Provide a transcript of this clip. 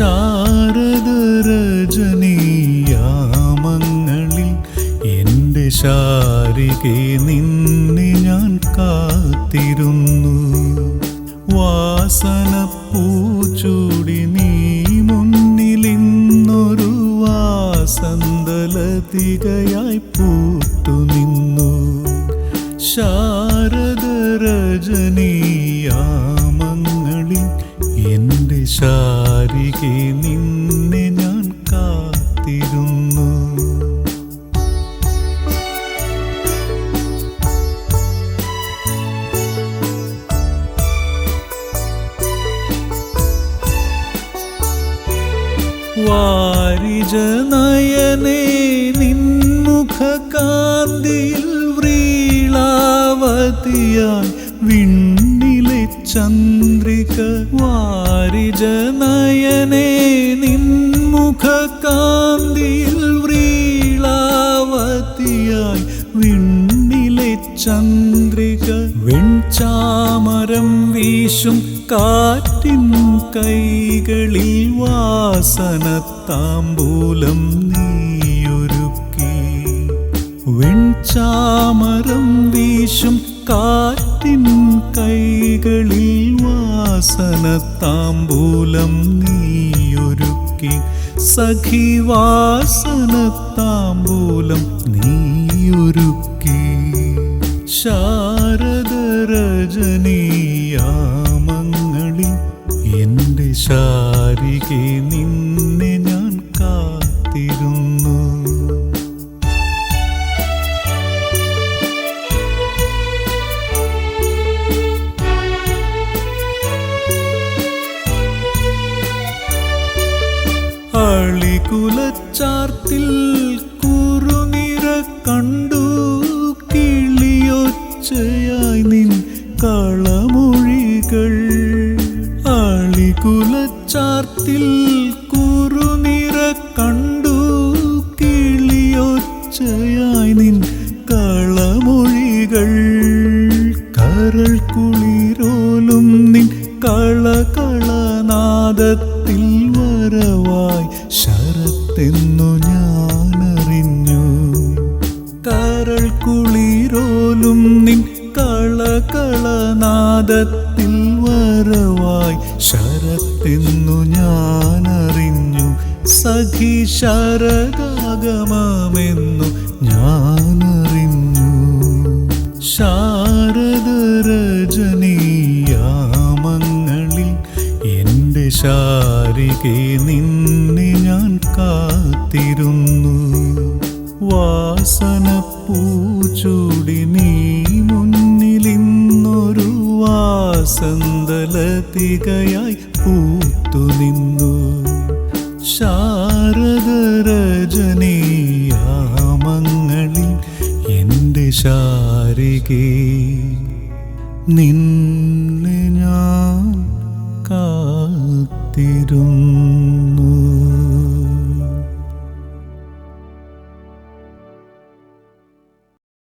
ശാരദരജനീയാമങ്ങളിൽ എന്റെ ശാരികെ നിന്നെ ഞാൻ കാത്തിരുന്നു. വാസന പൂച്ചുടി നീ മുന്നിലിന്നൊരു വാസന്തലതികയായി പൂത്തു നിന്നു. ശാരദരജനീയാമങ്ങളിൽ എന്റെ ശാ ശാരികെ നിന്നെ ഞാൻ കാത്തിരുന്നു. വാരിജനയനേ നിൻമുഖ കാന്തിയിൽ വ്രീളാവതിയായി വിണ്ണിലെ ചന്ദ്രിക വാരിജനയനേ നിൻമുഖ കാന്തിയിൽ വ്രീളാവതിയായി വിണ്ണിലെ ചന്ദ്രിക വെൺചാമരം വീശും കാറ്റിൻ കൈകളിൽ വാസന താമ്പൂലം നീയൊരുക്കി വെൺചാമരം വീശും കാറ്റിൻ കൈകളിൽ വാസന താമ്പൂലം നീയൊരുക്കി. സഖി വാസന താമ്പൂലം നീയൊരുക്കി. ശാരദരജനീയാമങ്ങളിൽ എന്റെ ശാരികെ നിന്നെ അളികുലച്ചാർത്തിൽ കുറുനിര കണ്ടു. കിളിയൊച്ചയായി നിൻ കളമൊഴികൾ. അളികുലച്ചാർത്തിൽ കുറുനിര കണ്ടു. കിളിയൊച്ചയായി നിൻ കളമൊഴികൾ. കരൾ കുളിരോലും നിൻ കളകളനാദത്തിൽ ശരത്തെന്നു ഞാനറിഞ്ഞു. കരൾ കുളിരോലും നിൻ കളകളനാദത്തിൽ വരവായി. ശരത്തെന്നു ഞാനറിഞ്ഞു. സഖി ശരദാഗമെന്നു ഞാനറിഞ്ഞു. ശാരദരജനീയാമങ്ങളിൽ എന്റെ ശാരികെ നിന്നെ കാത്തിരുന്നു. വാസന പൂച്ചുടി നീ മുന്നിലിന്നൊരു വാസന്തലതികയായി പൂത്തു നിന്നു. ശാരദരജനീയാമങ്ങളിൽ എന്റെ ശാരികേ നിന്നെ ഞാൻ കാത്തിരുന്നു.